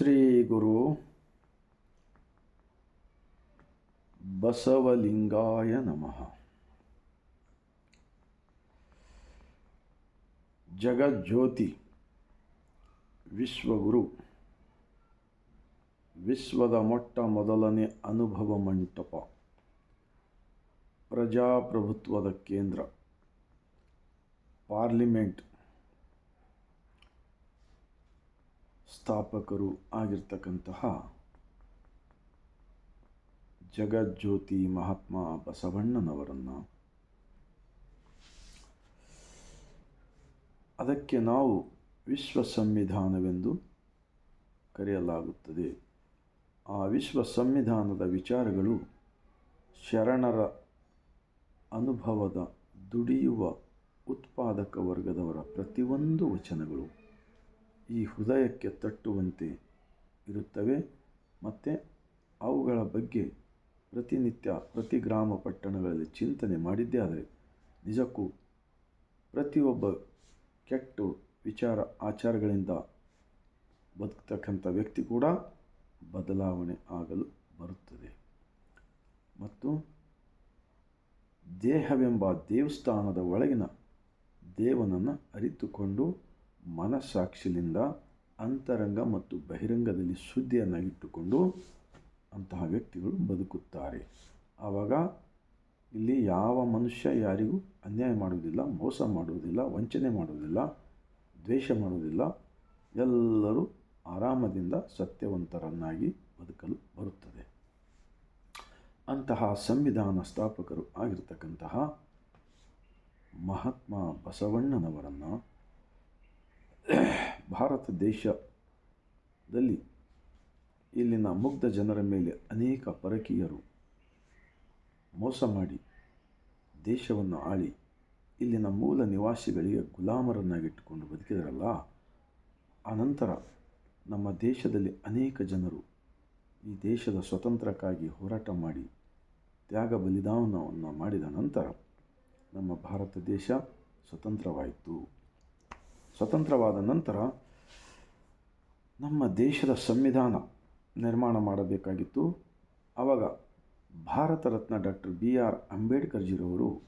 ಶ್ರೀ ಗುರು ಬಸವಲಿಂಗಾಯ ನಮಃ. ಜಗಜ್ಯೋತಿ ವಿಶ್ವಗುರು ವಿಶ್ವದ ಮೊಟ್ಟ ಮೊದಲನೇ ಅನುಭವ ಮಂಟಪ ಪ್ರಜಾಪ್ರಭುತ್ವದ ಕೇಂದ್ರ ಪಾರ್ಲಿಮೆಂಟ್. ಸ್ಥಾಪಕರು ಆಗಿರ್ತಕ್ಕಂತಹ ಜಗಜ್ಯೋತಿ ಮಹಾತ್ಮ ಬಸವಣ್ಣನವರನ್ನು ಅದಕ್ಕೆ ನಾವು ವಿಶ್ವ ಸಂವಿಧಾನವೆಂದು ಕರೆಯಲಾಗುತ್ತದೆ. ಆ ವಿಶ್ವ ಸಂವಿಧಾನದ ವಿಚಾರಗಳು ಶರಣರ ಅನುಭವದ ದುಡಿಯುವ ಉತ್ಪಾದಕ ವರ್ಗದವರ ಪ್ರತಿಯೊಂದು ವಚನಗಳು. ಈ ಹೃದಯಕ್ಕೆ ತಟ್ಟುವಂತೆ ಇರುತ್ತವೆ ಮತ್ತು ಅವುಗಳ ಬಗ್ಗೆ ಪ್ರತಿನಿತ್ಯ ಪ್ರತಿ ಗ್ರಾಮ ಪಟ್ಟಣಗಳಲ್ಲಿ ಚಿಂತನೆ ಮಾಡಿದ್ದೇ ಆದರೆ ನಿಜಕ್ಕೂ ಪ್ರತಿಯೊಬ್ಬ ಕೆಟ್ಟು ವಿಚಾರ ಆಚಾರಗಳಿಂದ ಬದುಕ್ತಕ್ಕಂಥ ವ್ಯಕ್ತಿ ಕೂಡ ಬದಲಾವಣೆ ಆಗಲು ಬರುತ್ತದೆ. ಮತ್ತು ದೇಹವೆಂಬ ದೇವಸ್ಥಾನದ ಒಳಗಿನ ದೇವನನ್ನು ಅರಿತುಕೊಂಡು ಮನಸ್ಸಾಕ್ಷಿಯಿಂದ ಅಂತರಂಗ ಮತ್ತು ಬಹಿರಂಗದಲ್ಲಿ ಶುದ್ಧಿಯನ್ನಾಗಿಟ್ಟುಕೊಂಡು ಅಂತಹ ವ್ಯಕ್ತಿಗಳು ಬದುಕುತ್ತಾರೆ. ಆವಾಗ ಇಲ್ಲಿ ಯಾವ ಮನುಷ್ಯ ಯಾರಿಗೂ ಅನ್ಯಾಯ ಮಾಡುವುದಿಲ್ಲ, ಮೋಸ ಮಾಡುವುದಿಲ್ಲ, ವಂಚನೆ ಮಾಡುವುದಿಲ್ಲ, ದ್ವೇಷ ಮಾಡುವುದಿಲ್ಲ, ಎಲ್ಲರೂ ಆರಾಮದಿಂದ ಸತ್ಯವಂತರನ್ನಾಗಿ ಬದುಕಲು ಬರುತ್ತದೆ. ಅಂತಹ ಸಂವಿಧಾನ ಸ್ಥಾಪಕರು ಆಗಿರ್ತಕ್ಕಂತಹ ಮಹಾತ್ಮ ಬಸವಣ್ಣನವರನ್ನು ಭಾರತ ದೇಶದಲ್ಲಿ ಇಲ್ಲಿನ ಮುಗ್ಧ ಜನರ ಮೇಲೆ ಅನೇಕ ಪರಕೀಯರು ಮೋಸ ಮಾಡಿ ದೇಶವನ್ನು ಆಳಿ ಇಲ್ಲಿನ ಮೂಲ ನಿವಾಸಿಗಳಿಗೆ ಗುಲಾಮರನ್ನಾಗಿಟ್ಟುಕೊಂಡು ಬದುಕಿದರಲ್ಲ ಆನಂತರ ನಮ್ಮ ದೇಶದಲ್ಲಿ ಅನೇಕ ಜನರು ಈ ದೇಶದ ಸ್ವತಂತ್ರಕ್ಕಾಗಿ ಹೋರಾಟ ಮಾಡಿ ತ್ಯಾಗ ಬಲಿದಾನವನ್ನು ಮಾಡಿದ ನಂತರ ನಮ್ಮ ಭಾರತ ದೇಶ ಸ್ವತಂತ್ರವಾಯಿತು. ಸ್ವತಂತ್ರವಾದ ನಂತರ ನಮ್ಮ ದೇಶದ ಸಂವಿಧಾನ ನಿರ್ಮಾಣ ಮಾಡಬೇಕಾಗಿತ್ತು. ಆವಾಗ Bharat Ratna doctor B R ಅಂಬೇಡ್ಕರ್ಜಿರವರು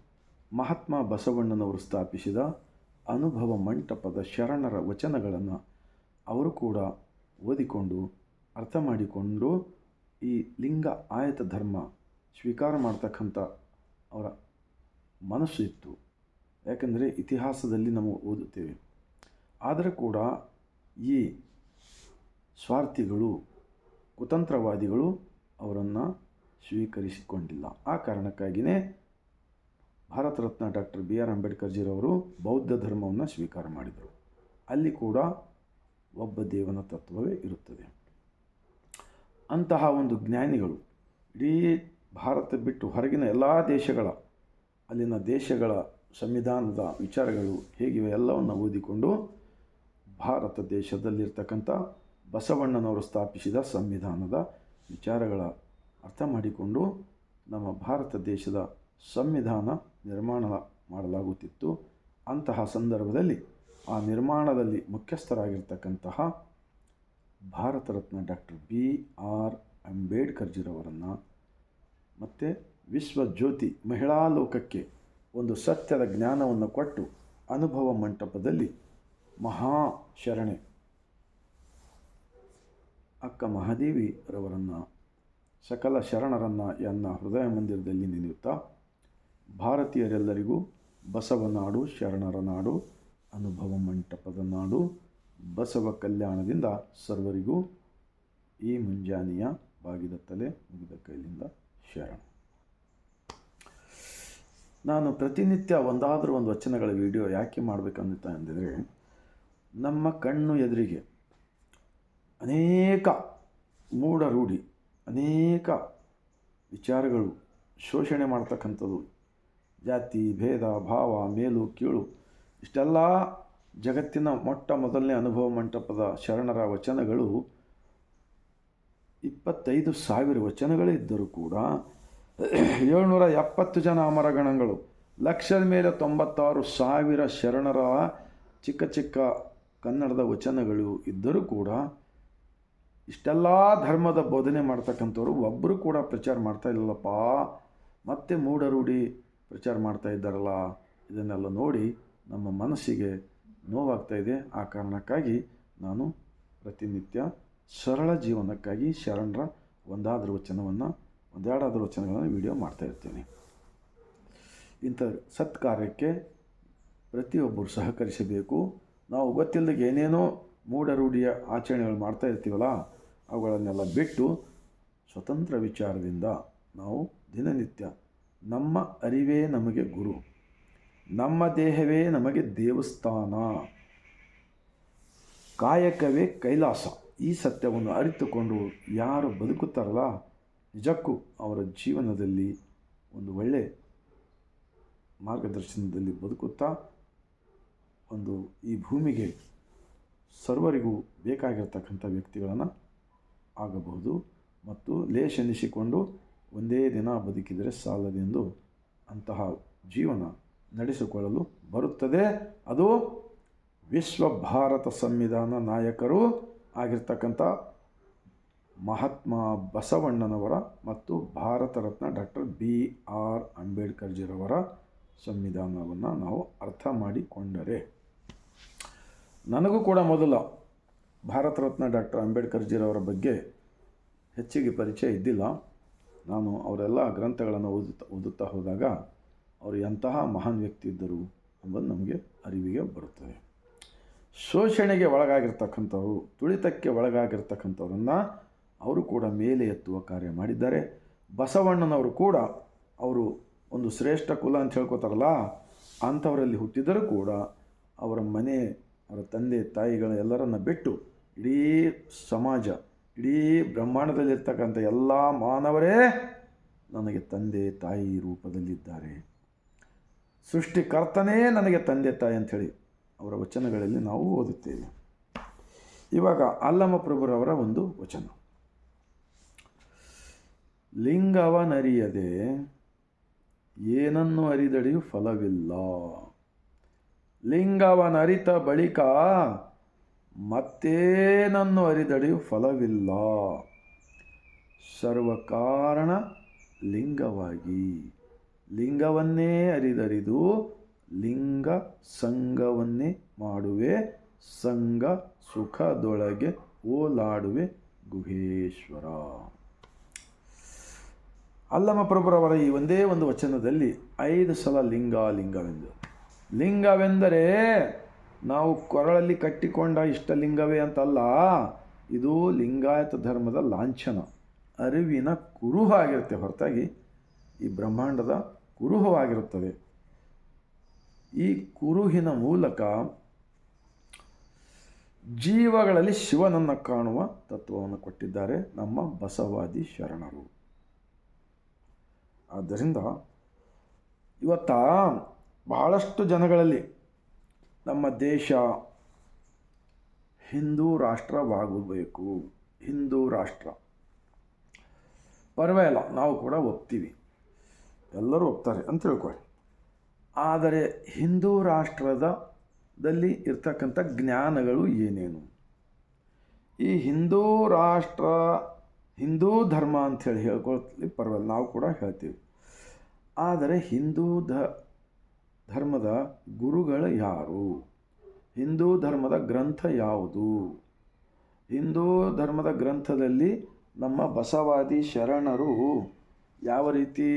Mahatma ಬಸವಣ್ಣನವರು ಸ್ಥಾಪಿಸಿದ ಅನುಭವ ಮಂಟಪದ ಶರಣರ ವಚನಗಳನ್ನು ಅವರು ಕೂಡ ಓದಿಕೊಂಡು ಅರ್ಥ ಮಾಡಿಕೊಂಡು ಈ ಲಿಂಗ ಆಯತ ಧರ್ಮ ಸ್ವೀಕಾರ ಮಾಡ್ತಕ್ಕಂಥ ಅವರ ಮನಸ್ಸು ಇತ್ತು. ಯಾಕೆಂದರೆ ಇತಿಹಾಸದಲ್ಲಿ ನಾವು ಓದುತ್ತೇವೆ. ಆದರೆ ಕೂಡ ಈ ಸ್ವಾರ್ಥಿಗಳು, ಕುತಂತ್ರವಾದಿಗಳು ಅವರನ್ನು ಸ್ವೀಕರಿಸಿಕೊಂಡಿಲ್ಲ. ಆ ಕಾರಣಕ್ಕಾಗಿಯೇ Bharat Ratna doctor B. R. ಅಂಬೇಡ್ಕರ್ಜಿರವರು ಬೌದ್ಧ ಧರ್ಮವನ್ನು ಸ್ವೀಕಾರ ಮಾಡಿದರು. ಅಲ್ಲಿ ಕೂಡ ಒಬ್ಬ ದೇವನ ತತ್ವವೇ ಇರುತ್ತದೆ. ಅಂತಹ ಒಂದು ಜ್ಞಾನಿಗಳು ಇಡೀ ಭಾರತ ಬಿಟ್ಟು ಹೊರಗಿನ ಎಲ್ಲ ದೇಶಗಳ, ಅಲ್ಲಿನ ದೇಶಗಳ ಸಂವಿಧಾನದ ವಿಚಾರಗಳು ಹೇಗಿವೆ ಎಲ್ಲವನ್ನು ಓದಿಕೊಂಡು ಭಾರತ ದೇಶದಲ್ಲಿರ್ತಕ್ಕಂಥ ಬಸವಣ್ಣನವರು ಸ್ಥಾಪಿಸಿದ ಸಂವಿಧಾನದ ವಿಚಾರಗಳ ಅರ್ಥ ಮಾಡಿಕೊಂಡು ನಮ್ಮ ಭಾರತ ದೇಶದ ಸಂವಿಧಾನ ನಿರ್ಮಾಣ ಮಾಡಲಾಗುತ್ತಿತ್ತು. ಅಂತಹ ಸಂದರ್ಭದಲ್ಲಿ ಆ ನಿರ್ಮಾಣದಲ್ಲಿ ಮುಖ್ಯಸ್ಥರಾಗಿರ್ತಕ್ಕಂತಹ Bharat Ratna doctor B R ಅಂಬೇಡ್ಕರ್ಜಿರವರನ್ನು ಮತ್ತು ವಿಶ್ವಜ್ಯೋತಿ ಮಹಿಳಾ ಲೋಕಕ್ಕೆ ಒಂದು ಸತ್ಯದ ಜ್ಞಾನವನ್ನು ಕೊಟ್ಟು ಅನುಭವ ಮಂಟಪದಲ್ಲಿ ಮಹಾ ಶರಣೆ ಅಕ್ಕ ಮಹಾದೇವಿ ರವರನ್ನು, ಸಕಲ ಶರಣರನ್ನು ಎನ್ನ ಹೃದಯ ಮಂದಿರದಲ್ಲಿ ನೆನೆಯುತ್ತಾ ಭಾರತೀಯರೆಲ್ಲರಿಗೂ ಬಸವನಾಡು ಶರಣರ ನಾಡು, ಅನುಭವ ಮಂಟಪದ ನಾಡು, ಬಸವ ಕಲ್ಯಾಣದಿಂದ ಸರ್ವರಿಗೂ ಈ ಮುಂಜಾನೆಯ ಬಾಗಿದ ತಲೆ ಮುಗಿದ ಕೈಲಿಂದ ಶರಣ. ನಾನು ಪ್ರತಿನಿತ್ಯ ಒಂದಾದರೂ ಒಂದು ವಚನಗಳ ವಿಡಿಯೋ ಯಾಕೆ ಮಾಡಬೇಕಂತ ಅಂದರೆ ನಮ್ಮ ಕಣ್ಣು ಎದುರಿಗೆ ಅನೇಕ ಮೂಢ ರೂಢಿ ಅನೇಕ ವಿಚಾರಗಳು ಶೋಷಣೆ ಮಾಡ್ತಕ್ಕಂಥದ್ದು. ಜಾತಿ, ಭೇದ, ಭಾವ, ಮೇಲು, ಕೀಳು, ಇಷ್ಟೆಲ್ಲ ಜಗತ್ತಿನ ಮೊಟ್ಟ ಮೊದಲನೇ ಅನುಭವ ಮಂಟಪದ ಶರಣರ ವಚನಗಳು ಇಪ್ಪತ್ತೈದು ಸಾವಿರ ವಚನಗಳೇ ಇದ್ದರೂ ಕೂಡ ಏಳ್ನೂರ ಎಪ್ಪತ್ತು ಜನ ಅಮರಗಣಗಳು ಲಕ್ಷದ ಮೇಲೆ ತೊಂಬತ್ತಾರು ಸಾವಿರ ಶರಣರ ಚಿಕ್ಕ ಚಿಕ್ಕ ಕನ್ನಡದ ವಚನಗಳು ಇದ್ದರೂ ಕೂಡ ಇಷ್ಟೆಲ್ಲ ಧರ್ಮದ ಬೋಧನೆ ಮಾಡ್ತಕ್ಕಂಥವ್ರು ಒಬ್ಬರು ಕೂಡ ಪ್ರಚಾರ ಮಾಡ್ತಾ ಇಲ್ಲಪ್ಪ ಮತ್ತೆ ಮೂಢರೂಢಿ ಪ್ರಚಾರ ಮಾಡ್ತಾ ಇದ್ದಾರಲ್ಲ. ಇದನ್ನೆಲ್ಲ ನೋಡಿ ನಮ್ಮ ಮನಸ್ಸಿಗೆ ನೋವಾಗ್ತಾ ಇದೆ. ಆ ಕಾರಣಕ್ಕಾಗಿ ನಾನು ಪ್ರತಿನಿತ್ಯ ಸರಳ ಜೀವನಕ್ಕಾಗಿ ಶರಣರ ಒಂದಾದರೂ ವಚನವನ್ನು, ಒಂದೆರಡಾದರೂ ವಚನಗಳನ್ನು ವಿಡಿಯೋ ಮಾಡ್ತಾ ಇರ್ತೀನಿ. ಇಂಥ ಸತ್ಕಾರ್ಯಕ್ಕೆ ಪ್ರತಿಯೊಬ್ಬರು ಸಹಕರಿಸಬೇಕು. ನಾವು ಗೊತ್ತಿಲ್ಲದೆ ಏನೇನೋ ಮೂಢರೂಢಿಯ ಆಚರಣೆಗಳು ಮಾಡ್ತಾ ಇರ್ತೀವಲ್ಲ, ಅವುಗಳನ್ನೆಲ್ಲ ಬಿಟ್ಟು ಸ್ವತಂತ್ರ ವಿಚಾರದಿಂದ ನಾವು ದಿನನಿತ್ಯ ನಮ್ಮ ಅರಿವೇ ನಮಗೆ ಗುರು. ನಮ್ಮ ದೇಹವೇ ನಮಗೆ ದೇವಸ್ಥಾನ. ಕಾಯಕವೇ ಕೈಲಾಸ. ಈ ಸತ್ಯವನ್ನು ಅರಿತುಕೊಂಡು ಯಾರು ಬದುಕುತ್ತಾರಲ್ಲ, ನಿಜಕ್ಕೂ ಅವರ ಜೀವನದಲ್ಲಿ ಒಂದು ಒಳ್ಳೆಯ ಮಾರ್ಗದರ್ಶನದಲ್ಲಿ ಬದುಕುತ್ತಾ ಒಂದು ಈ ಭೂಮಿಗೆ ಸರ್ವರಿಗೂ ಬೇಕಾಗಿರ್ತಕ್ಕಂಥ ವ್ಯಕ್ತಿಗಳನ್ನು ಆಗಬಹುದು ಮತ್ತು ಲೇಷನಿಸಿಕೊಂಡು ಒಂದೇ ದಿನ ಬದುಕಿದರೆ ಸಾಲದೆಂದು ಅಂತಹ ಜೀವನ ನಡೆಸಿಕೊಳ್ಳಲು ಬರುತ್ತದೆ. ಅದು ವಿಶ್ವ ಭಾರತ ಸಂವಿಧಾನ ನಾಯಕರು ಆಗಿರ್ತಕ್ಕಂಥ ಮಹಾತ್ಮ ಬಸವಣ್ಣನವರ ಮತ್ತು Bharat Ratna doctor B R ಅಂಬೇಡ್ಕರ್ಜಿರವರ ಸಂವಿಧಾನವನ್ನು ನಾವು ಅರ್ಥ ಮಾಡಿಕೊಂಡರೆ. ನನಗೂ ಕೂಡ ಮೊದಲು ಭಾರತ ರತ್ನ ಡಾಕ್ಟರ್ ಅಂಬೇಡ್ಕರ್ಜಿರವರ ಬಗ್ಗೆ ಹೆಚ್ಚಿಗೆ ಪರಿಚಯ ಇದ್ದಿಲ್ಲ. ನಾನು ಅವರೆಲ್ಲ ಗ್ರಂಥಗಳನ್ನು ಓದುತ್ತಾ ಓದುತ್ತಾ ಹೋದಾಗ ಅವರು ಎಂತಹ ಮಹಾನ್ ವ್ಯಕ್ತಿ ಇದ್ದರು ಎಂಬುದು ನಮಗೆ ಅರಿವಿಗೆ ಬರುತ್ತದೆ. ಶೋಷಣೆಗೆ ಒಳಗಾಗಿರ್ತಕ್ಕಂಥವರು, ತುಳಿತಕ್ಕೆ ಒಳಗಾಗಿರ್ತಕ್ಕಂಥವ್ರನ್ನು ಅವರು ಕೂಡ ಮೇಲೆ ಎತ್ತುವ ಕಾರ್ಯ ಮಾಡಿದ್ದಾರೆ. ಬಸವಣ್ಣನವರು ಕೂಡ ಅವರು ಒಂದು ಶ್ರೇಷ್ಠ ಕುಲ ಅಂತ ಹೇಳ್ಕೋತಾರಲ್ಲ, ಅಂಥವರಲ್ಲಿ ಹುಟ್ಟಿದರೂ ಕೂಡ ಅವರ ಮನೆ, ಅವರ ತಂದೆ, ತಾಯಿಗಳ ಎಲ್ಲರನ್ನು ಬಿಟ್ಟು ಇಡೀ ಸಮಾಜ, ಇಡೀ ಬ್ರಹ್ಮಾಂಡದಲ್ಲಿರ್ತಕ್ಕಂಥ ಎಲ್ಲ ಮಾನವರೇ ನನಗೆ ತಂದೆ, ತಾಯಿ ರೂಪದಲ್ಲಿದ್ದಾರೆ. ಸೃಷ್ಟಿಕರ್ತನೇ ನನಗೆ ತಂದೆ, ತಾಯಿ ಅಂಥೇಳಿ ಅವರ ವಚನಗಳಲ್ಲಿ ನಾವು ಓದುತ್ತೇವೆ. ಇವಾಗ ಅಲ್ಲಮ ಪ್ರಭುರವರ ಒಂದು ವಚನ. ಲಿಂಗವನರಿಯದೆ ಏನನ್ನು ಅರಿದಡೆಯೂ ಫಲವಿಲ್ಲ. ಲಿಂಗವನರಿತ ಬಳಿಕ ಮತ್ತೇನನ್ನು ಅರಿದಡೆಯು ಫಲವಿಲ್ಲ. ಸರ್ವಕಾರಣ ಲಿಂಗವಾಗಿ. ಲಿಂಗವನ್ನೇ ಅರಿದರಿದು ಲಿಂಗ ಸಂಗವನ್ನೇ ಮಾಡುವೆ ಸಂಗ ಸುಖದೊಳಗೆ ಓಲಾಡುವೆ ಗುಹೇಶ್ವರ. ಅಲ್ಲಮ ಪ್ರಭುರವರ ಈ ಒಂದೇ ಒಂದು ವಚನದಲ್ಲಿ ಐದು ಸಲ ಲಿಂಗ ಲಿಂಗವೆಂದು ಲಿಂಗವೆಂದರೆ ನಾವು ಕೊರಳಲ್ಲಿ ಕಟ್ಟಿಕೊಂಡ ಇಷ್ಟಲಿಂಗವೇ ಅಂತಲ್ಲ, ಇದು ಲಿಂಗಾಯತ ಧರ್ಮದ ಲಾಂಛನ. ಅರಿವಿನ ಕುರುಹ ಆಗಿರುತ್ತೆ ಹೊರತಾಗಿ, ಈ ಬ್ರಹ್ಮಾಂಡದ ಕುರುಹವಾಗಿರುತ್ತದೆ. ಈ ಕುರುಹಿನ ಮೂಲಕ ಜೀವಗಳಲ್ಲಿ ಶಿವನನ್ನು ಕಾಣುವ ತತ್ವವನ್ನು ಕೊಟ್ಟಿದ್ದಾರೆ ನಮ್ಮ ಬಸವಾದಿ ಶರಣರು. ಆದ್ದರಿಂದ ಇವತ್ತ ಬಹಳಷ್ಟು ಜನಗಳಲ್ಲಿ ನಮ್ಮ ದೇಶ ಹಿಂದೂ ರಾಷ್ಟ್ರವಾಗಬೇಕು. ಹಿಂದೂ ರಾಷ್ಟ್ರ. ಪರವಾಗಿಲ್ಲ ನಾವು ಕೂಡ ಒಪ್ತೀವಿ. ಎಲ್ಲರೂ ಒಪ್ತಾರೆ ಅಂತ ತಿಳ್ಕೊಳ್ಳಿ. ಆದರೆ ಹಿಂದೂ ರಾಷ್ಟ್ರದಲ್ಲಿ ಇರ್ತಕ್ಕಂಥ ಜ್ಞಾನಗಳು ಏನೇನು? ಈ ಹಿಂದೂ ರಾಷ್ಟ್ರ, ಹಿಂದೂ ಧರ್ಮ ಅಂಥೇಳಿ ಹೇಳ್ಕೊಳ್ತೀವಿ ಪರವಾಗಿಲ್ಲ ನಾವು ಕೂಡ ಹೇಳ್ತೀವಿ. ಆದರೆ ಹಿಂದೂ ಧ ಧರ್ಮದ ಗುರುಗಳು ಯಾರು? ಹಿಂದೂ ಧರ್ಮದ ಗ್ರಂಥ ಯಾವುದು? ಹಿಂದೂ ಧರ್ಮದ ಗ್ರಂಥದಲ್ಲಿ ನಮ್ಮ ಬಸವಾದಿ ಶರಣರು ಯಾವ ರೀತಿ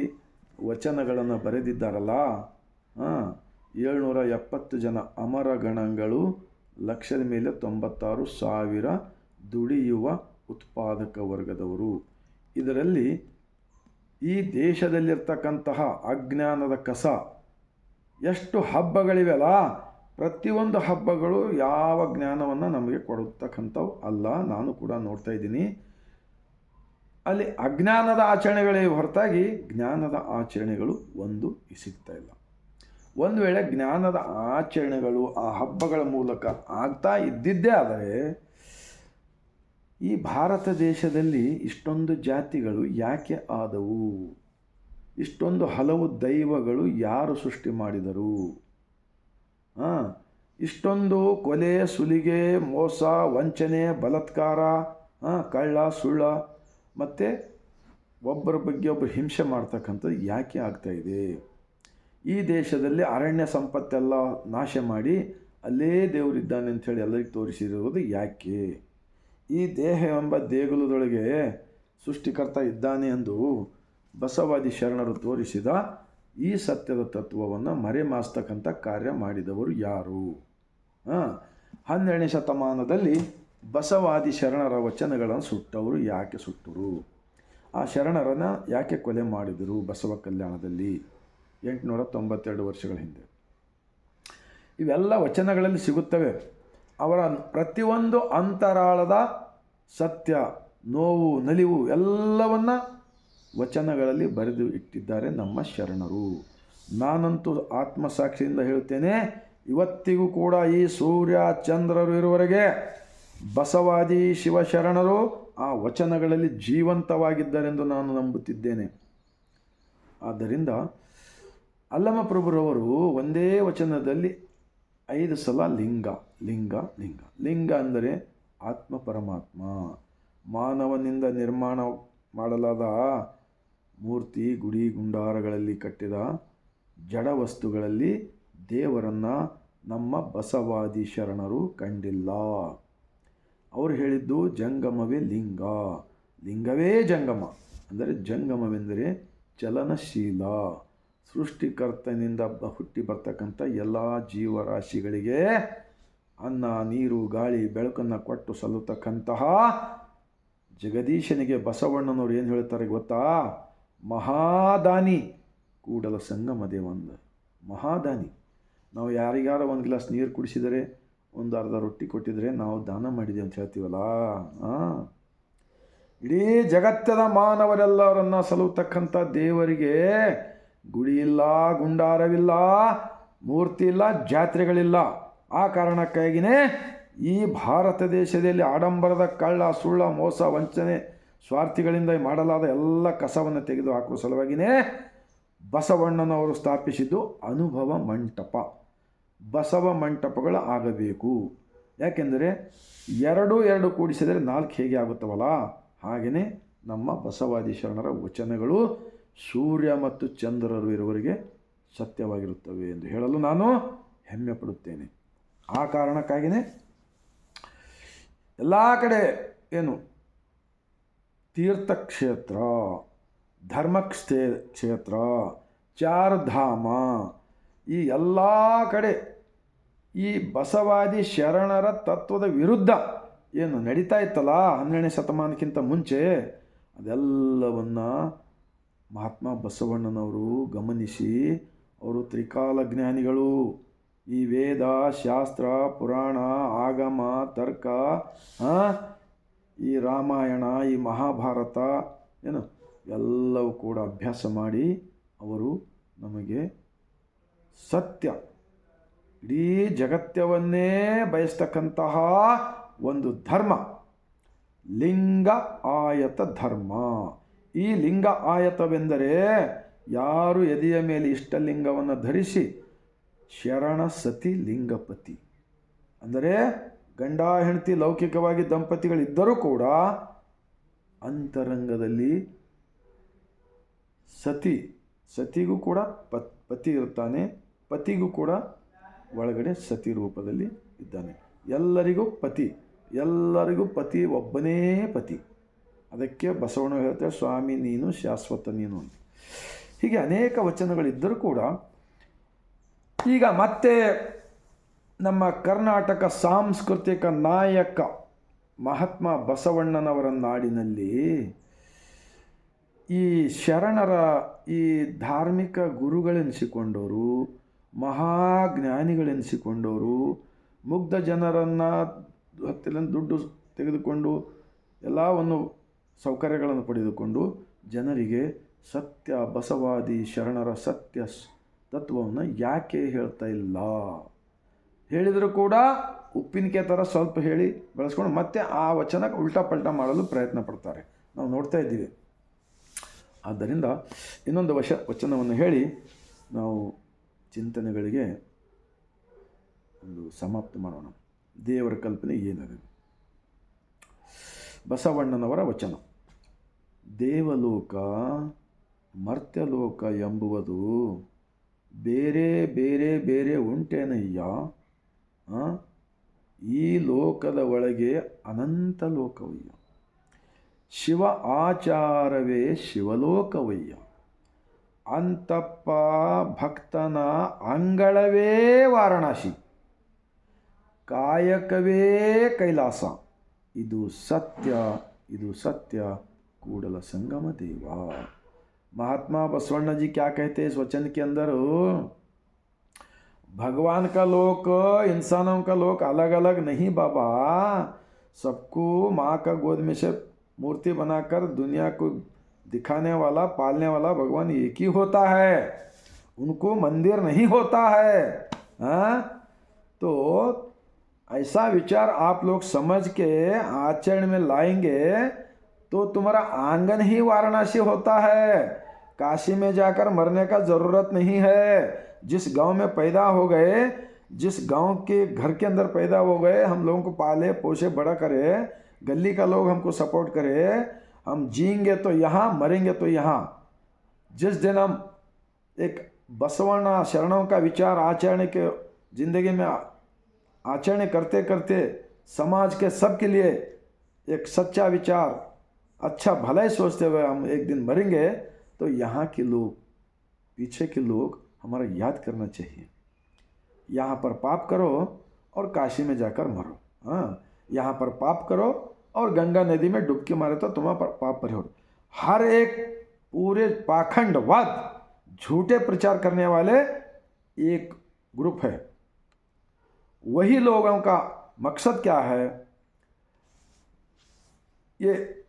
ವಚನಗಳನ್ನು ಬರೆದಿದ್ದಾರಲ್ಲ? ಹಾಂ, ಏಳ್ನೂರ ಎಪ್ಪತ್ತು ಜನ ಅಮರಗಣಗಳು ಲಕ್ಷದ ಮೇಲೆ ತೊಂಬತ್ತಾರು ಸಾವಿರ ದುಡಿಯುವ ಉತ್ಪಾದಕ ವರ್ಗದವರು. ಇದರಲ್ಲಿ ಈ ದೇಶದಲ್ಲಿರ್ತಕ್ಕಂತಹ ಅಜ್ಞಾನದ ಕಸ ಎಷ್ಟು ಹಬ್ಬಗಳಿವೆಲ್ಲ, ಪ್ರತಿಯೊಂದು ಹಬ್ಬಗಳು ಯಾವ ಜ್ಞಾನವನ್ನು ನಮಗೆ ಕೊಡತಕ್ಕಂಥವು ಅಲ್ಲ. ನಾನು ಕೂಡ ನೋಡ್ತಾ ಇದ್ದೀನಿ. ಅಲ್ಲಿ ಅಜ್ಞಾನದ ಆಚರಣೆಗಳೇ ಹೊರತಾಗಿ ಜ್ಞಾನದ ಆಚರಣೆಗಳು ಒಂದು ಸಿಗ್ತಾ ಇಲ್ಲ. ಒಂದು ವೇಳೆ ಜ್ಞಾನದ ಆಚರಣೆಗಳು ಆ ಹಬ್ಬಗಳ ಮೂಲಕ ಆಗ್ತಾ ಇದ್ದಿದ್ದೇ ಆದರೆ, ಈ ಭಾರತ ದೇಶದಲ್ಲಿ ಇಷ್ಟೊಂದು ಜಾತಿಗಳು ಯಾಕೆ ಆದವು? ಇಷ್ಟೊಂದು ಹಲವು ದೈವಗಳು ಯಾರು ಸೃಷ್ಟಿ ಮಾಡಿದರು? ಹಾಂ ಇಷ್ಟೊಂದು ಕೊಲೆ, ಸುಲಿಗೆ, ಮೋಸ, ವಂಚನೆ, ಬಲತ್ಕಾರ ಹಾಂ ಕಳ್ಳ, ಸುಳ್ಳ, ಮತ್ತು ಒಬ್ಬರ ಬಗ್ಗೆ ಒಬ್ಬರು ಹಿಂಸೆ ಮಾಡ್ತಕ್ಕಂಥದ್ದು ಯಾಕೆ ಆಗ್ತಾ ಇದೆ? ಈ ದೇಶದಲ್ಲಿ ಅರಣ್ಯ ಸಂಪತ್ತೆಲ್ಲ ನಾಶ ಮಾಡಿ ಅಲ್ಲೇ ದೇವರಿದ್ದಾನೆ ಅಂಥೇಳಿ ಎಲ್ಲರಿಗೆ ತೋರಿಸಿರುವುದು ಯಾಕೆ? ಈ ದೇಹ ಎಂಬ ದೇಗುಲದೊಳಗೆ ಸೃಷ್ಟಿಕರ್ತ ಇದ್ದಾನೆ ಎಂದು ಬಸವಾದಿ ಶರಣರು ತೋರಿಸಿದ ಈ ಸತ್ಯದ ತತ್ವವನ್ನು ಮರೆಮಾಸ್ತಕ್ಕಂಥ ಕಾರ್ಯ ಮಾಡಿದವರು ಯಾರು? ಹಾಂ, ಹನ್ನೆರಡನೇ ಶತಮಾನದಲ್ಲಿ ಬಸವಾದಿ ಶರಣರ ವಚನಗಳನ್ನು ಸುಟ್ಟವರು ಯಾಕೆ ಸುಟ್ಟರು? ಆ ಶರಣರನ್ನು ಯಾಕೆ ಕೊಲೆ ಮಾಡಿದರು ಬಸವ ಕಲ್ಯಾಣದಲ್ಲಿ? ಎಂಟುನೂರ ತೊಂಬತ್ತೆರಡು ವರ್ಷಗಳ ಹಿಂದೆ. ಇವೆಲ್ಲ ವಚನಗಳಲ್ಲಿ ಸಿಗುತ್ತವೆ. ಅವರ ಪ್ರತಿಯೊಂದು ಅಂತರಾಳದ ಸತ್ಯ, ನೋವು, ನಲಿವು ಎಲ್ಲವನ್ನ ವಚನಗಳಲ್ಲಿ ಬರೆದು ಇಟ್ಟಿದ್ದಾರೆ ನಮ್ಮ ಶರಣರು. ನಾನಂತೂ ಆತ್ಮಸಾಕ್ಷಿಯಿಂದ ಹೇಳುತ್ತೇನೆ, ಇವತ್ತಿಗೂ ಕೂಡ ಈ ಸೂರ್ಯ ಚಂದ್ರರು ಇರುವವರೆಗೆ ಬಸವಾದಿ ಶಿವಶರಣರು ಆ ವಚನಗಳಲ್ಲಿ ಜೀವಂತವಾಗಿದ್ದಾರೆಂದು ನಾನು ನಂಬುತ್ತಿದ್ದೇನೆ. ಆದ್ದರಿಂದ ಅಲ್ಲಮಪ್ರಭುರವರು ಒಂದೇ ವಚನದಲ್ಲಿ ಐದು ಸಲ ಲಿಂಗ ಲಿಂಗ ಲಿಂಗ. ಲಿಂಗ ಅಂದರೆ ಆತ್ಮ ಪರಮಾತ್ಮ. ಮಾನವನಿಂದ ನಿರ್ಮಾಣ ಮಾಡಲಾದ ಮೂರ್ತಿ, ಗುಡಿ, ಗುಂಡಾರಗಳಲ್ಲಿ ಕಟ್ಟಿದ ಜಡ ವಸ್ತುಗಳಲ್ಲಿ ದೇವರನ್ನು ನಮ್ಮ ಬಸವಾದಿ ಶರಣರು ಕಂಡಿಲ್ಲ. ಅವರು ಹೇಳಿದ್ದು ಜಂಗಮವೇ ಲಿಂಗ. ಲಿಂಗವೇ ಜಂಗಮ. ಅಂದರೆ ಜಂಗಮವೆಂದರೆ ಚಲನಶೀಲ. ಸೃಷ್ಟಿಕರ್ತನಿಂದ ಹುಟ್ಟಿ ಬರ್ತಕ್ಕಂಥ ಎಲ್ಲ ಜೀವರಾಶಿಗಳಿಗೆ ಅನ್ನ, ನೀರು, ಗಾಳಿ, ಬೆಳಕನ್ನು ಕೊಟ್ಟು ಸಲ್ಲತಕ್ಕಂತಹ ಜಗದೀಶನಿಗೆ ಬಸವಣ್ಣನವರು ಏನು ಹೇಳ್ತಾರೆ ಗೊತ್ತಾ? ಮಹಾದಾನಿ ಕೂಡಲ ಸಂಗಮ ದೇವಂದ ಮಹಾದಾನಿ. ನಾವು ಯಾರಿಗಾರ ಒಂದು ಗ್ಲಾಸ್ ನೀರು ಕುಡಿಸಿದರೆ, ಒಂದು ಅರ್ಧ ರೊಟ್ಟಿ ಕೊಟ್ಟಿದರೆ ನಾವು ದಾನ ಮಾಡಿದೆ ಅಂತ ಹೇಳ್ತೀವಲ್ಲ? ಹಾಂ ಇಡೀ ಜಗತ್ತದ ಮಾನವರೆಲ್ಲರನ್ನ ಸಲುತಕ್ಕಂಥ ದೇವರಿಗೆ ಗುಡಿ ಇಲ್ಲ ಗುಂಡಾರವಿಲ್ಲ ಮೂರ್ತಿ ಇಲ್ಲ ಜಾತ್ರೆಗಳಿಲ್ಲ. ಆ ಕಾರಣಕ್ಕಾಗಿನೇ ಈ ಭಾರತ ದೇಶದಲ್ಲಿ ಆಡಂಬರದ ಕಳ್ಳ, ಸುಳ್ಳ, ಮೋಸ, ವಂಚನೆ ಸ್ವಾರ್ಥಿಗಳಿಂದ ಮಾಡಲಾದ ಎಲ್ಲ ಕಸವನ್ನು ತೆಗೆದು ಹಾಕುವ ಸಲುವಾಗಿಯೇ ಬಸವಣ್ಣನವರು ಸ್ಥಾಪಿಸಿದ್ದು ಅನುಭವ ಮಂಟಪ. ಬಸವ ಮಂಟಪಗಳು ಆಗಬೇಕು. ಯಾಕೆಂದರೆ ಎರಡು ಎರಡು ಕೂಡಿಸಿದರೆ ನಾಲ್ಕು ಹೇಗೆ ಆಗುತ್ತವಲ್ಲ? ಹಾಗೆಯೇ ನಮ್ಮ ಬಸವಾದಿ ಶರಣರ ವಚನಗಳು ಸೂರ್ಯ ಮತ್ತು ಚಂದ್ರರು ಇರುವರಿಗೆ ಸತ್ಯವಾಗಿರುತ್ತವೆ ಎಂದು ಹೇಳಲು ನಾನು ಹೆಮ್ಮೆ ಪಡುತ್ತೇನೆ. ಆ ಕಾರಣಕ್ಕಾಗಿಯೇ ಎಲ್ಲ ಕಡೆ ಏನು ತೀರ್ಥಕ್ಷೇತ್ರ, ಧರ್ಮಕ್ಷೇ, ಕ್ಷೇತ್ರ, ಚಾರ್ಧಾಮ, ಈ ಎಲ್ಲ ಕಡೆ ಈ ಬಸವಾದಿ ಶರಣರ ತತ್ವದ ವಿರುದ್ಧ ಏನು ನಡೀತಾ ಇತ್ತಲ್ಲ ಹನ್ನೆರಡನೇ ಶತಮಾನಕ್ಕಿಂತ ಮುಂಚೆ, ಅದೆಲ್ಲವನ್ನು ಮಹಾತ್ಮ ಬಸವಣ್ಣನವರು ಗಮನಿಸಿ, ಅವರು ತ್ರಿಕಾಲ ಜ್ಞಾನಿಗಳು. ಈ ವೇದ, ಶಾಸ್ತ್ರ, ಪುರಾಣ, ಆಗಮ, ತರ್ಕ ಈ ರಾಮಾಯಣ, ಈ ಮಹಾಭಾರತ, ಏನು, ಎಲ್ಲವೂ ಕೂಡ ಅಭ್ಯಾಸ ಮಾಡಿ ಅವರು ನಮಗೆ ಸತ್ಯ, ಇಡೀ ಜಗತ್ಯವನ್ನೇ ಬಯಸ್ತಕ್ಕಂತಹ ಒಂದು ಧರ್ಮ, ಲಿಂಗ ಆಯತ ಧರ್ಮ. ಈ ಲಿಂಗ ಆಯತವೆಂದರೆ ಯಾರು ಎದೆಯ ಮೇಲೆ ಇಷ್ಟಲಿಂಗವನ್ನು ಧರಿಸಿ ಶರಣ ಸತಿ ಲಿಂಗಪತಿ. ಅಂದರೆ ಗಂಡ, ಹೆಂಡತಿ, ಲೌಕಿಕವಾಗಿ ದಂಪತಿಗಳಿದ್ದರೂ ಕೂಡ ಅಂತರಂಗದಲ್ಲಿ ಸತಿ, ಸತಿಗೂ ಕೂಡ ಪತ್, ಪತಿ ಇರ್ತಾನೆ, ಪತಿಗೂ ಕೂಡ ಒಳಗಡೆ ಸತಿ ರೂಪದಲ್ಲಿ ಇದ್ದಾನೆ. ಎಲ್ಲರಿಗೂ ಪತಿ ಎಲ್ಲರಿಗೂ ಪತಿ, ಒಬ್ಬನೇ ಪತಿ. ಅದಕ್ಕೆ ಬಸವಣ್ಣ ಹೇಳ್ತಾರೆ, ಸ್ವಾಮಿ, ನೀನು ಶಾಶ್ವತ, ನೀನು ಅಂತ. ಹೀಗೆ ಅನೇಕ ವಚನಗಳಿದ್ದರೂ ಕೂಡ ಈಗ ಮತ್ತೆ ನಮ್ಮ ಕರ್ನಾಟಕ ಸಾಂಸ್ಕೃತಿಕ ನಾಯಕ ಮಹಾತ್ಮ ಬಸವಣ್ಣನವರ ನಾಡಿನಲ್ಲಿ ಈ ಶರಣರ ಈ ಧಾರ್ಮಿಕ ಗುರುಗಳೆನಿಸಿಕೊಂಡವರು, ಮಹಾಜ್ಞಾನಿಗಳೆನಿಸಿಕೊಂಡವರು, ಮುಗ್ಧ ಜನರನ್ನು ಹತ್ತಿರ ದುಡ್ಡು ತೆಗೆದುಕೊಂಡು ಎಲ್ಲವನ್ನು ಸೌಕರ್ಯಗಳನ್ನು ಪಡೆದುಕೊಂಡು ಜನರಿಗೆ ಸತ್ಯ ಬಸವಾದಿ ಶರಣರ ಸತ್ಯ ತತ್ವವನ್ನು ಯಾಕೆ ಹೇಳ್ತಾ ಇಲ್ಲ? ಹೇಳಿದರೂ ಕೂಡ ಉಪ್ಪಿನಕೆ ಥರ ಸ್ವಲ್ಪ ಹೇಳಿ ಬೆಳೆಸ್ಕೊಂಡು ಮತ್ತೆ ಆ ವಚನಕ್ಕೆ ಉಲ್ಟಾ ಪಲ್ಟಾ ಮಾಡಲು ಪ್ರಯತ್ನ ಪಡ್ತಾರೆ. ನಾವು ನೋಡ್ತಾ ಇದ್ದೀವಿ. ಆದ್ದರಿಂದ ಇನ್ನೊಂದು ವಶ ವಚನವನ್ನು ಹೇಳಿ ನಾವು ಚಿಂತನೆಗಳಿಗೆ ಒಂದು ಸಮಾಪ್ತಿ ಮಾಡೋಣ. ದೇವರ ಕಲ್ಪನೆ ಏನದು ಬಸವಣ್ಣನವರ ವಚನ. ದೇವಲೋಕ, ಮರ್ತ್ಯಲೋಕ ಎಂಬುವುದು ಬೇರೆ ಬೇರೆ ಬೇರೆ ಉಂಟೇನಯ್ಯ? ಈ ಲೋಕದ ಒಳಗೆ ಅನಂತ ಲೋಕವಯ್ಯ. ಶಿವ ಆಚಾರವೇ ಶಿವಲೋಕವಯ್ಯ. ಅಂತಪ್ಪ ಭಕ್ತನ ಅಂಗಳವೇ ವಾರಣಾಸಿ. ಕಾಯಕವೇ ಕೈಲಾಸ. ಇದು ಸತ್ಯ ಇದು ಸತ್ಯ, ಕೂಡಲ ಸಂಗಮ ದೇವ. ಮಹಾತ್ಮ ಬಸವಣ್ಣಜಿ ಕ್ಯಾಕೈತೆ ಸ್ವಚನಕ್ಕೆ ಅಂದರು? भगवान का लोक, इंसानों का लोक अलग अलग नहीं बाबा। सबको माँ का गोद में से मूर्ति बनाकर दुनिया को दिखाने वाला, पालने वाला भगवान एक ही होता है। उनको मंदिर नहीं होता है हाँ? तो ऐसा विचार आप लोग समझ के आचरण में लाएँगे तो तुम्हारा आँगन ही वाराणसी होता है। काशी में जाकर मरने का ज़रूरत नहीं है। जिस गाँव में पैदा हो गए, जिस गाँव के घर के अंदर पैदा हो गए, हम लोगों को पाले पोसे बड़ा करे, गली का लोग हमको सपोर्ट करे, हम जिएँगे तो यहाँ, मरेंगे तो यहाँ। जिस दिन हम एक बसवर्ण शरणों का विचार आचरण के ज़िंदगी में आचरण करते करते समाज के सब के लिए एक सच्चा विचार अच्छा भलाई सोचते हुए हम एक दिन मरेंगे तो यहाँ के लोग, पीछे के लोग हमारा याद करना चाहिए। यहाँ पर पाप करो और काशी में जाकर मरो। हाँ यहाँ पर पाप करो और गंगा नदी में डुबकी मारे तो तुम्हारा पर- पाप पर हो हर एक पूरे पाखंडवाद, झूठे प्रचार करने वाले एक ग्रुप है। वही लोगों का मकसद क्या है? ये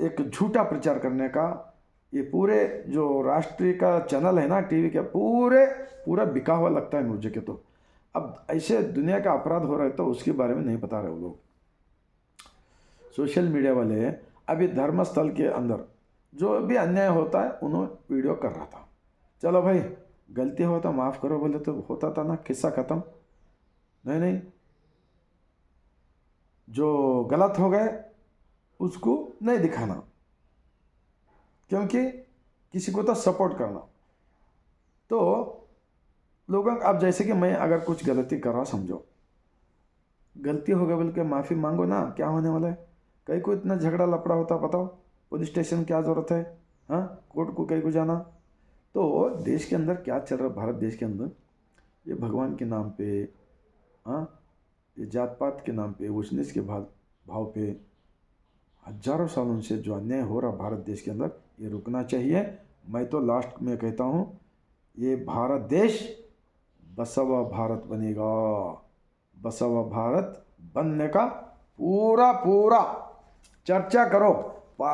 एक झूठा प्रचार करने का ये पूरे जो राष्ट्रीय का चैनल है ना, टीवी के, पूरे, पूरा बिका हुआ लगता है मुझे के तो। अब ऐसे दुनिया का अपराध हो रहा है तो उसके बारे में नहीं बता रहे वो लोग। सोशल मीडिया वाले अभी धर्मस्थल के अंदर जो भी अन्याय होता है, उन्होंने वीडियो कर रहा था। चलो भाई, गलती हो तो माफ़ करो बोले तो होता था ना, किस्सा ख़त्म। नहीं नहीं। जो गलत हो गए, उसको नहीं दिखाना। क्योंकि किसी को तो सपोर्ट करना। तो लोगों, आप जैसे कि मैं अगर कुछ गलती कर रहा समझो। गलती हो गई बोल के माफ़ी मांगो ना, क्या होने वाला है? कहीं को इतना झगड़ा लपड़ा होता बताओ। पुलिस स्टेशन क्या ज़रूरत है? हाँ? कोर्ट को कहीं को जाना। तो देश के अंदर क्या चल रहा है? भारत देश के अंदर। ये भगवान के नाम पे हाँ? ये जात पात के नाम पे उचनीच के भाव भाव पे हज़ारों सालों से जो अन्याय हो रहा भारत देश के अंदर, ये रुकना चाहिए। मैं तो लास्ट में कहता हूँ, ये भारत देश बसवा भारत बनेगा। बसवा भारत बनने का पूरा पूरा चर्चा करो। पा,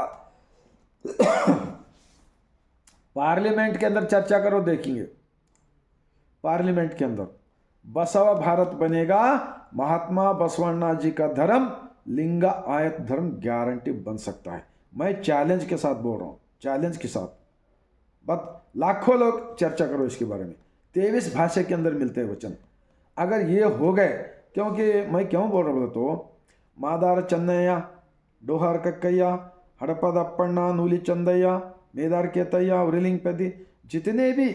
पार्लियामेंट के अंदर चर्चा करो, देखेंगे। पार्लियामेंट के अंदर बसवा भारत बनेगा। महात्मा बसवण्णा जी का धर्म लिंगा आयत धर्म गारंटी बन सकता है। मैं चैलेंज के साथ बोल रहा हूँ चैलेंज के साथ। बट लाखों लोग चर्चा करो इसके बारे में। तेईस भाषा के अंदर मिलते हैं वचन। अगर ये हो गए, क्योंकि मैं क्यों बोल रहा हूँ तो मादार चन्नैया, डोहार कक्कैया हड़पद अपना नूली चंदैया, मेदार केतैया उलिंग पेदी, जितने भी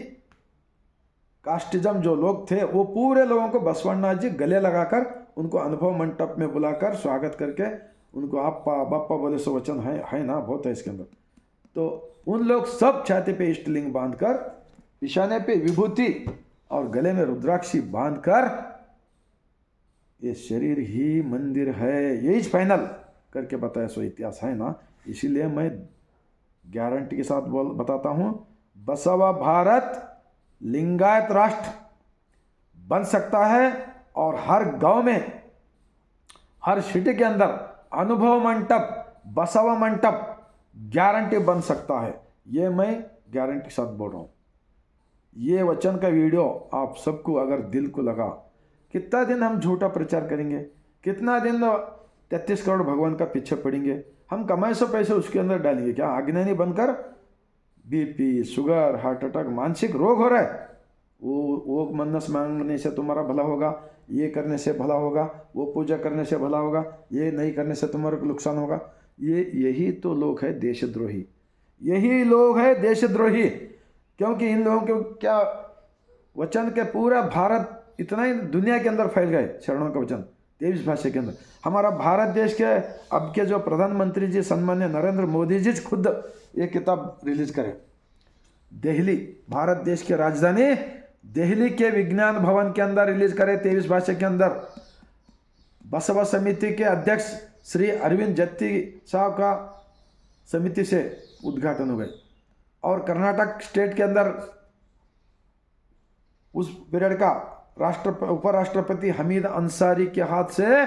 कास्टिज्म जो लोग थे, वो पूरे लोगों को बसवन्ना जी गले लगाकर उनको अनुभव मंडप में बुलाकर स्वागत करके उनको आप्पा बप्पा बोले, सो वचन है है ना, बहुत है इसके अंदर. तो उन लोग सब छाती पे इष्टलिंग बांधकर पिशाने पे विभूति और गले में रुद्राक्षी बांधकर, ये शरीर ही मंदिर है। यही फाइनल करके बताया, सो इतिहास है ना? इसीलिए मैं गारंटी के साथ बोल, बताता हूँ, बसवा भारत लिंगायत राष्ट्र बन सकता है और हर गाँव में, हर सिटी के अंदर अनुभव मंडप, बसवा मंडप गारंटी बन सकता है। ये मैं गारंटी के साथ बोल रहा हूँ। ये वचन का वीडियो आप सबको अगर दिल को लगा, कितना दिन हम झूठा प्रचार करेंगे, कितना दिन तैतीस करोड़ भगवान का पीछे पड़ेंगे, हम कमाए सौ पैसे उसके अंदर डालेंगे। क्या अज्ञानी बनकर बीपी शुगर हार्ट अटैक मानसिक रोग हो रहा है? वो वो मन्नस मांगने से तुम्हारा भला होगा, ये करने से भला होगा, वो पूजा करने से भला होगा, ये नहीं करने से तुम्हारे को नुकसान होगा। ये, यही तो लोग है देशद्रोही। यही लोग है देशद्रोही। क्योंकि इन लोगों के क्या वचन के पूरा भारत इतना ही दुनिया के अंदर फैल गए शरणों का वचन, तेईस भाषा के अंदर। हमारा भारत देश के, अब के जो प्रधानमंत्री जी सम्मान्य नरेंद्र मोदी जी खुद ये किताब रिलीज़ करें। दिल्ली भारत देश की राजधानी दिल्ली के विज्ञान भवन के अंदर रिलीज़ करे तेईस भाषा के अंदर। बसवा समिति के अध्यक्ष श्री अरविंद जत्ती साहब का समिति से उद्घाटन हो गए। और कर्नाटक स्टेट के अंदर उस पीरियड का राष्ट्र उपराष्ट्रपति हमीद अंसारी के हाथ से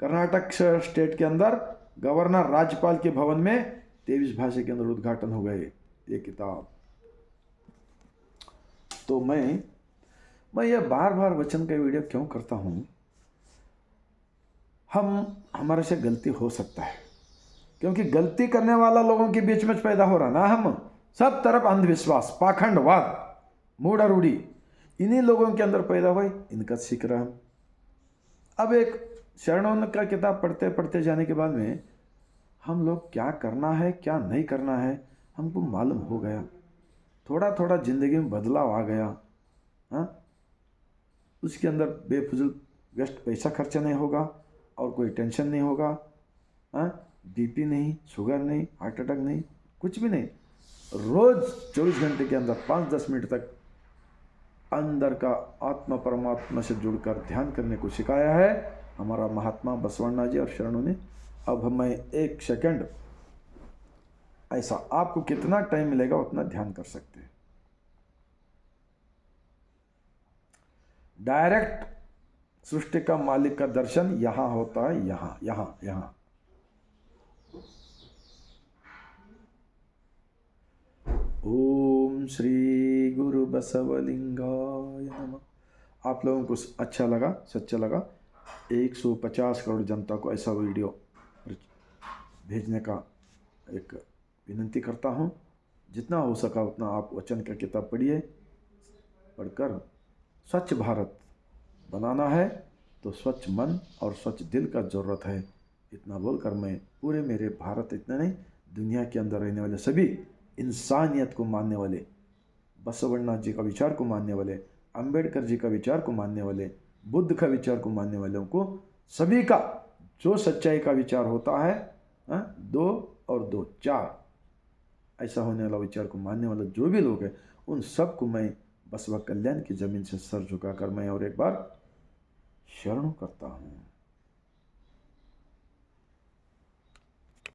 कर्नाटक स्टेट के अंदर गवर्नर राज्यपाल के भवन में तेईस भाषा के अंदर उद्घाटन हो गए। ये किताब। तो मैं मैं ये बार बार वचन का वीडियो क्यों करता हूँ? हम, हमारे से गलती हो सकता है। क्योंकि गलती करने वाला लोगों के बीच में पैदा हो रहा ना हम। सब तरफ़ अंधविश्वास, पाखंडवाद मूढ़ रूढ़ी इन्हीं लोगों के अंदर पैदा हुए, इनका सीख रहा हम। अब एक शरणों का किताब पढ़ते पढ़ते जाने के बाद में, हम लोग क्या करना है, क्या नहीं करना है, हमको मालूम हो गया। थोड़ा थोड़ा ज़िंदगी में बदलाव आ गया हाँ? उसके अंदर बेफजूल वेस्ट पैसा खर्चा नहीं होगा और कोई टेंशन नहीं होगा हाँ? बीपी नहीं, शुगर नहीं, हार्ट अटैक नहीं, कुछ भी नहीं। रोज़ चौबीस घंटे के अंदर पाँच दस मिनट तक अंदर का आत्मा परमात्मा से जुड़कर ध्यान करने को सिखाया है। हमारा महात्मा बसवण्णा जी और शरणों ने। अब मैं एक सेकंड ऐसा आपको कितना टाइम मिलेगा उतना ध्यान कर सकते हैं। डायरेक्ट सृष्टि का मालिक का दर्शन यहाँ होता है, यहाँ यहाँ यहाँ। ओम श्री गुरु बसवलिंगाय नमः। आप लोगों को अच्छा लगा, सच्चा लगा। 150 करोड़ जनता को ऐसा वीडियो भेजने का एक विनंती करता हूँ, जितना हो सका उतना आप वचन का किताब पढ़िए पढ़कर स्वच्छ भारत बनाना है तो स्वच्छ मन और स्वच्छ दिल का ज़रूरत है इतना बोलकर मैं पूरे मेरे भारत इतना नहीं, दुनिया के अंदर रहने वाले सभी इंसानियत को मानने वाले, बसवन्ना जी का विचार को मानने वाले, अंबेडकर जी का विचार को मानने वाले, बुद्ध का विचार को मानने वालों को सभी का जो सच्चाई का विचार होता है, हा? दो और दो, चार ऐसा होने वाला विचार को मानने वाला जो भी लोग हैं, उन सबको मैं बसवा कल्याण की ज़मीन से सर झुकाकर मैं और एक बार शरण करता हूँ।